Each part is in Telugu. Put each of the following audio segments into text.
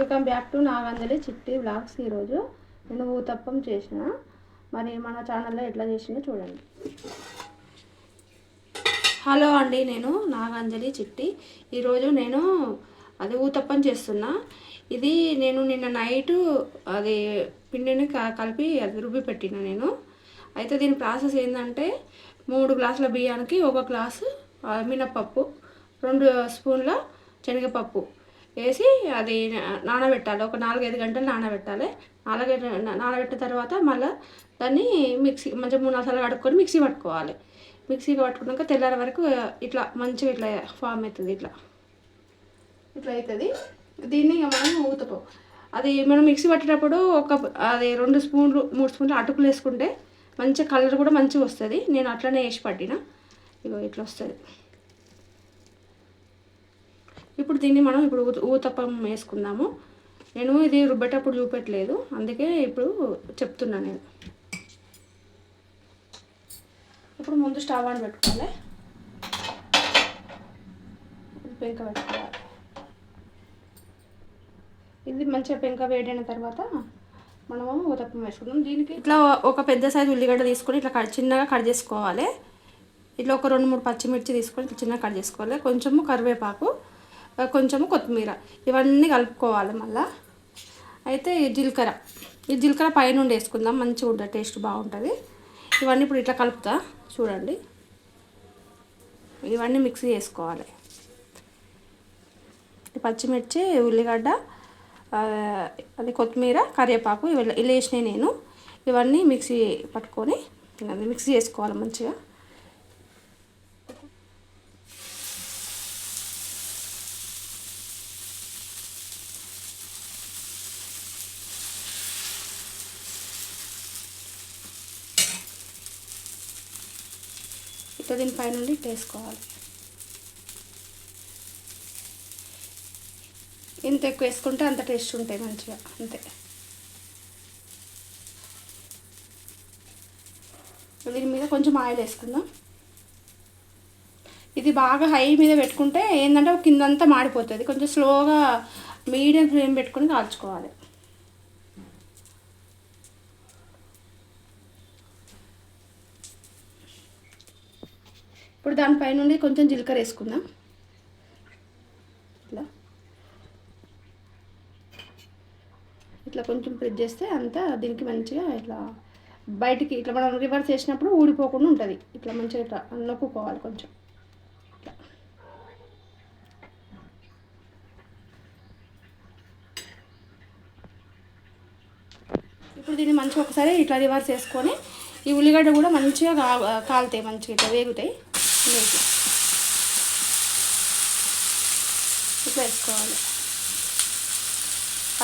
వెల్కమ్ బ్యాక్ టు నాగంజలి చిట్టి బ్లాగ్స్ ఈరోజు. నేను ఊతప్పం చేసిన. మరి మన ఛానల్లో ఎట్లా చేసిందో చూడండి. హలో అండి నేను నాగంజలి చిట్టి. ఈరోజు నేను అది ఊతప్పం చేస్తున్నా. ఇది నేను నిన్న నైటు అది పిండిని క- కలిపి అది రుబ్బి పెట్టిన నేను. అయితే దీని ప్రాసెస్ ఏంటంటే మూడు గ్లాసుల బియ్యానికి ఒక గ్లాసు మినప్పప్పు రెండు స్పూన్ల శనగపప్పు. వేసి అది నా- నానబెట్టాలి. ఒక నాలుగైదు గంటలు నానబెట్టాలి. నాలుగైదు నానబెట్టిన తర్వాత మళ్ళీ దాన్ని మిక్సీ మంచిగా మూడు నాలుగు కడుక్కొని మిక్సీ పట్టుకోవాలి. మిక్సీగా పట్టుకున్నాక తెల్లారి వరకు ఇట్లా మంచిగా ఇట్లా ఫామ్ అవుతుంది ఇట్లా. ఇట్లా అవుతుంది. దీన్ని ఇక మనం ఊతపం అది మనం మిక్సీ పట్టేటప్పుడు ఒక అది రెండు స్పూన్లు మూడు స్పూన్లు అటుకులు వేసుకుంటే మంచి కలర్ కూడా మంచిగా వస్తుంది. నేను అట్లనే వేసి పట్టిన. ఇగో ఇట్లా వస్తుంది. ఇప్పుడు దీన్ని మనం ఇప్పుడు ఊతప్పం వేసుకుందాము. నేను ఇది రుబ్బేటప్పుడు చూపెట్టలేదు. అందుకే ఇప్పుడు చెప్తున్నా నేను. ఇప్పుడు ముందు స్టవ్ అని పెట్టుకోవాలి. పెంక పెట్టుకోవాలి. ఇది మంచిగా పెంక వేడైన తర్వాత మనము ఊతప్పం వేసుకుందాం. దీనికి ఇట్లా ఒక పెద్ద సైజు ఉల్లిగడ్డ తీసుకొని ఇట్లా కట్ చిన్నగా కట్ చేసుకోవాలి. ఇట్లా ఒక రెండు మూడు పచ్చిమిర్చి తీసుకొని ఇట్లా చిన్నగా కట్ చేసుకోవాలి. కొంచెము కరివేపాకు. కొంచెము కొత్తిమీర. ఇవన్నీ కలుపుకోవాలి మళ్ళీ. అయితే ఈ జీలకర్ర. ఈ జీలకర్ర పైనుండి వేసుకుందాం. మంచిగా ఉంటుంది టేస్ట్ బాగుంటుంది. ఇవన్నీ ఇప్పుడు ఇట్లా కలుపుతా. చూడండి. ఇవన్నీ మిక్సీ చేసుకోవాలి. పచ్చిమిర్చి ఉల్లిగడ్డ అది కొత్తిమీర కరివేపాకు ఇవి ఇలా వేసినాయి నేను. ఇవన్నీ మిక్సీ పట్టుకొని మిక్సీ చేసుకోవాలి మంచిగా. ఇట్లా దీని పైనుండి వేసుకోవాలి. ఎంత ఎక్కువ వేసుకుంటే అంత టేస్ట్ ఉంటాయి మంచిగా అంతే. దీని మీద కొంచెం ఆయిల్ వేసుకుందాం. ఇది బాగా హై మీద పెట్టుకుంటే ఏంటంటే కిందంతా మాడిపోతుంది. కొంచెం స్లోగా మీడియం ఫ్లేమ్ పెట్టుకొని కాల్చుకోవాలి. ఇప్పుడు దానిపై నుండి కొంచెం జీలకర్ర వేసుకుందాం. ఇట్లా ఇట్లా కొంచెం ప్రెస్ చేస్తే అంతా దీనికి మంచిగా ఇట్లా బయటికి ఇట్లా మనం రివర్స్ చేసినప్పుడు ఊడిపోకుండా ఉంటుంది. ఇట్లా మంచిగా ఇట్లా నొక్కుకోవాలి కొంచెం. ఇట్లా. ఇప్పుడు దీన్ని మంచిగా ఒకసారి ఇట్లా రివర్స్ చేసుకొని ఈ ఉల్లిగడ్డ కూడా మంచిగా కాలుతాయి మంచిగా ఇట్లా వేగుతాయి. ఇట్లా ఇట్లా వేసుకోవాలి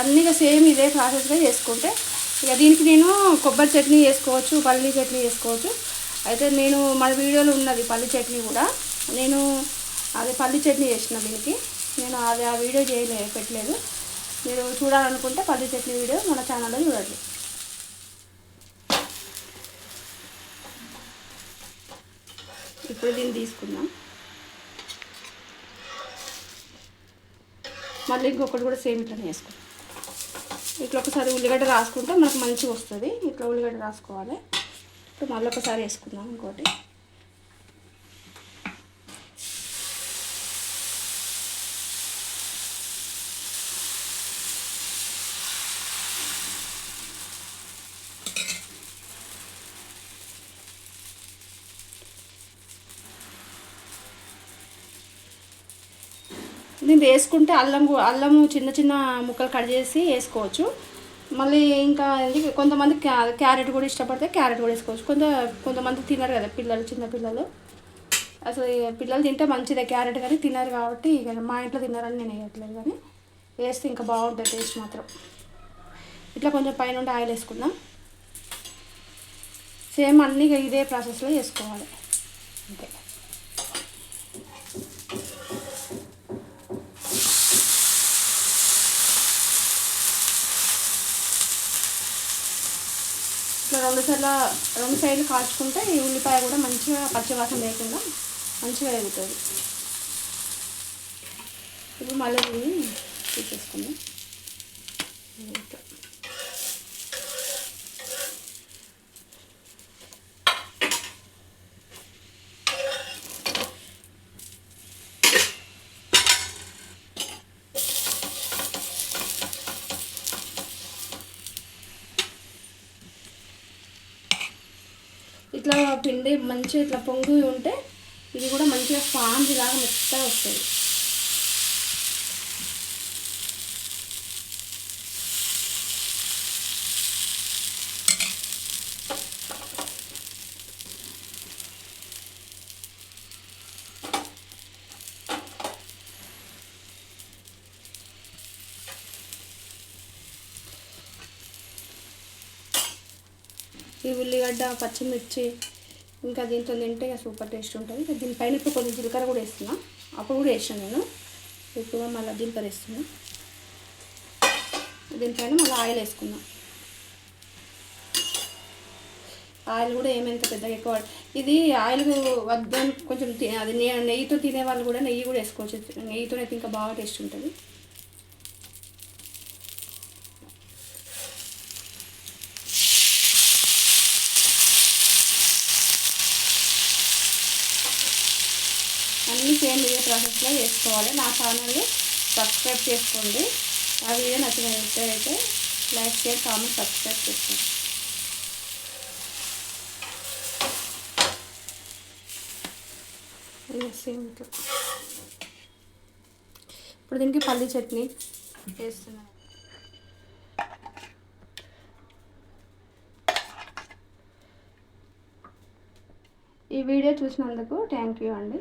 అన్నీగా సేమ్ ఇదే ప్రాసెస్గా చేసుకుంటే ఇక దీనికి నేను కొబ్బరి చట్నీ చేసుకోవచ్చు పల్లీ చట్నీ చేసుకోవచ్చు. అయితే నేను మన వీడియోలో ఉన్నది పల్లి చట్నీ కూడా. నేను అది పల్లి చట్నీ చేసిన దీనికి. నేను అది ఆ వీడియో చేయలే పెట్టలేదు. మీరు చూడాలనుకుంటే పల్లి చట్నీ వీడియో మన ఛానల్లో చూడండి. ఇప్పుడు దీన్ని తీసుకుందాం. మళ్ళీ ఇంకొకటి కూడా సేమ్ ఇట్లానే వేసుకుందాం ఇట్లా ఒకసారి ఉల్లిగడ్డ రాసుకుంటే మనకు మంచిగా వస్తుంది. ఇట్లా ఉల్లిగడ్డ రాసుకోవాలి. ఇప్పుడు మళ్ళీ ఒకసారి వేసుకుందాం ఇంకోటి. దీన్ని వేసుకుంటే అల్లం అల్లము చిన్న చిన్న ముక్కలు కట్ చేసి వేసుకోవచ్చు. మళ్ళీ ఇంకా కొంతమంది క్యా క్యారెట్ కూడా ఇష్టపడితే క్యారెట్ కూడా వేసుకోవచ్చు. కొంత కొంతమంది తినరు కదా పిల్లలు చిన్న పిల్లలు. అసలు ఇక పిల్లలు తింటే మంచిదే క్యారెట్ కానీ తినరు కాబట్టి ఇక మా ఇంట్లో తినరని నేను వేయట్లేదు కానీ వేస్తే ఇంకా బాగుంటుంది టేస్ట్ మాత్రం. ఇట్లా కొంచెం పైన ఆయిల్ వేసుకుందాం. సేమ్ అన్నీ ఇక ఇదే ప్రాసెస్లో వేసుకోవాలి. అంతే. ఇట్లా రెండు సార్లు రెండు సైడ్లు కాచుకుంటే ఈ ఉల్లిపాయ కూడా మంచిగా పచ్చివాసన లేకుండా మంచిగా ఎగుతుంది ఇప్పుడు మళ్ళీ తీసేసుకుందాం. పిండి మంచిగా ఇట్లా పొంగి ఉంటే ఇది కూడా మంచిగా స్పాంజ్ లాగా మెత్తగా వస్తుంది. ఈ ఉల్లిగడ్డ పచ్చిమిర్చి ఇంకా దీంతో తింటే ఇక సూపర్ టేస్ట్ ఉంటుంది. ఇంకా దీనిపైన ఇప్పుడు కొంచెం జీలకర్ర కూడా వేస్తున్నా. అప్పుడు కూడా వేసాను నేను. ఇప్పుడు మళ్ళీ జీలకర్ర వేస్తున్నా. దీనిపైన మళ్ళీ ఆయిల్ వేసుకున్నా. ఆయిల్ కూడా ఏమైంత పెద్దగా ఎక్కువ ఇది ఆయిల్ వద్దని కొంచెం అది నెయ్యితో తినే వాళ్ళు కూడా నెయ్యి కూడా వేసుకోవచ్చు. నెయ్యితోనైతే ఇంకా బాగా టేస్ట్ ఉంటుంది అన్నీ సేమ్ ఇదే ప్రాసెస్లో చేసుకోవాలి నా ఛానల్ని సబ్స్క్రైబ్ చేసుకోండి. ఆ వీడియో నచ్చినట్లయితే లైక్ షేర్ కామెంట్ సబ్స్క్రైబ్ చేసుకోండి. ఇప్పుడు దీనికి పల్లి చట్నీ వేస్తున్నాను. ఈ వీడియో చూసినందుకు థ్యాంక్ యూ అండి.